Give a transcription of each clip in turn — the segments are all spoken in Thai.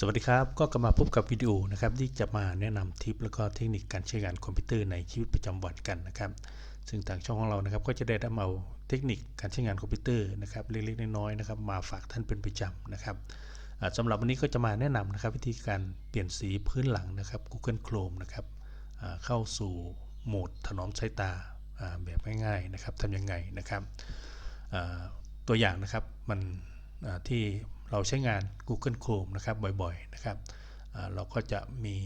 สวัสดีครับ ก็กลับมาพบกับวิดีโอนะครับที่จะมาแนะนำทิปแล้วก็เทคนิคการใช้งานคอมพิวเตอร์ในชีวิตประจำวันกันนะครับ ซึ่งทางช่องของเรานะครับก็จะได้นำเอาเทคนิคการใช้งานคอมพิวเตอร์นะครับเล็กๆน้อยๆนะครับมาฝากท่านเป็นประจำนะครับอ่าสำหรับวันนี้ก็จะมาแนะนำนะครับวิธีการเปลี่ยนสีพื้นหลังนะครับ Google Chrome นะครับเข้าสู่โหมดถนอมสายตาแบบง่ายๆนะครับทำยังไงนะครับตัวอย่างนะครับมันที่ เราใช้งาน Google Chrome นะครับบ่อยๆนะครับเราก็จะมี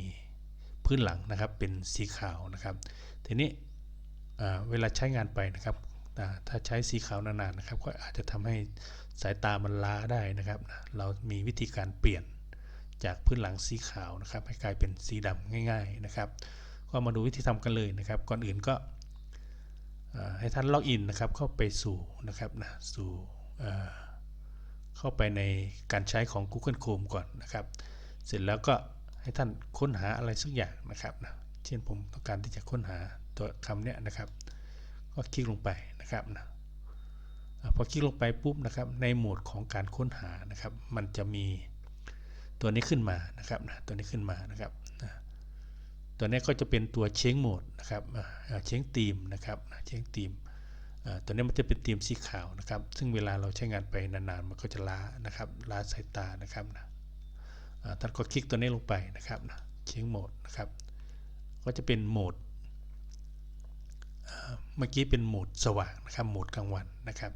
พื้นหลังนะครับเป็นสีขาวนะครับ ทีนี้เวลาใช้งานไปนะครับถ้าใช้สีขาวนานๆนะครับ ก็อาจจะทำให้สายตามันล้าได้นะครับ เรามีวิธีการเปลี่ยนจากพื้นหลังสีขาวนะครับ ให้กลายเป็นสีดำง่าย ๆนะครับ ก็มาดูวิธีทำกันเลยนะครับ ก่อนอื่นก็ให้ท่านล็อกอินนะครับเข้าไปสู่นะครับนะสู่ เข้าไปในการใช้ของ Google Chrome ก่อนนะครับ เสร็จแล้วก็ให้ท่านค้นหาอะไรสักอย่างนะครับนะเช่นผมต้องการที่จะค้นหาตัวคำเนี้ยนะครับ ก็คลิกลงไปนะครับนะพอคลิกลงไปปุ๊บนะครับ ในโหมดของการค้นหานะครับ มันจะมีตัวนี้ขึ้นมานะครับนะตัวนี้ขึ้นมานะครับนะตัวนี้ก็จะเป็นตัวเช้งโหมดนะครับเช้งธีมนะครับเช้งธีมอ่า ตัวนี้มันจะเป็นธีมสีขาวนะครับ ซึ่งเวลาเราใช้งานไปนานๆ มันก็จะล้านะครับ ล้าสายตานะครับนะท่านก็คลิกตัวนี้ลงไปนะครับนะเช็งโหมดนะครับ ก็จะเป็นโหมดเมื่อกี้เป็นโหมดสว่างนะครับ โหมดกลางวันนะครับ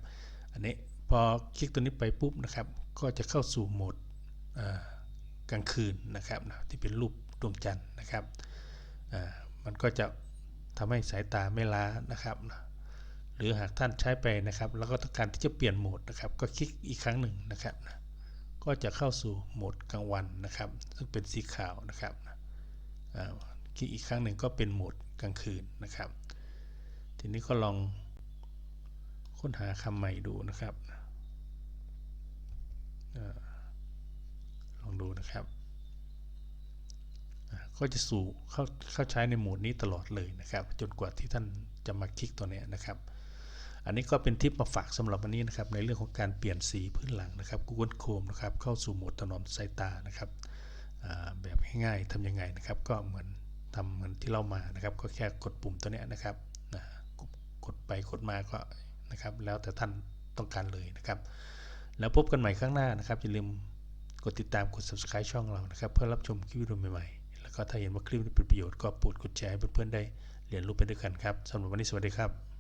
อันนี้พอคลิกตัวนี้ไปปุ๊บนะครับ ก็จะเข้าสู่โหมดกลางคืนนะครับนะที่เป็นรูปดวงจันทร์นะครับ มันก็จะทำให้สายตาไม่ล้านะครับนะ หรือหากท่านใช้ไปนะครับ แล้วก็ต้องการที่จะเปลี่ยนโหมดนะครับ ก็คลิกอีกครั้งหนึ่งนะครับนะก็จะเข้าสู่โหมดกลางวันนะครับ ซึ่งเป็นสีขาวนะครับคลิกอีกครั้งหนึ่งก็เป็นโหมดกลางคืนนะครับ ทีนี้ก็ลองค้นหาคำใหม่ดูนะครับอลองดูนะครับ ก็จะสู่เข้าเข้าใช้ในโหมดนี้ตลอดเลยนะครับ จนกว่าที่ท่านจะมาคลิกตัวนี้นะครับ อันนี้ก็เป็นทิปมาฝากสำหรับวันนี้นะครับในเรื่องของการเปลี่ยนสีพื้นหลังนะครับ Google Chrome นะครับเข้าสู่โหมดถนอมสายตานะครับแบบง่ายๆทำยังไงนะครับ ก็เหมือนทำเหมือนที่เรามานะครับ ก็แค่กดปุ่มตัวนี้นะครับนะกดไปกดมาก็นะครับ แล้วแต่ท่านต้องการเลยนะครับ แล้วพบกันใหม่ครั้งหน้านะครับอย่าลืมกดติดตามกด subscribe ช่องเรานะครับ เพื่อรับชมคลิปวิดีโอใหม่ๆ แล้วก็ถ้าเห็นว่าคลิปนี้เป็นประโยชน์ก็โปรดกดแชร์ให้เพื่อนๆได้เรียนรู้ไปด้วยกันครับสำหรับวันนี้สวัสดีครับ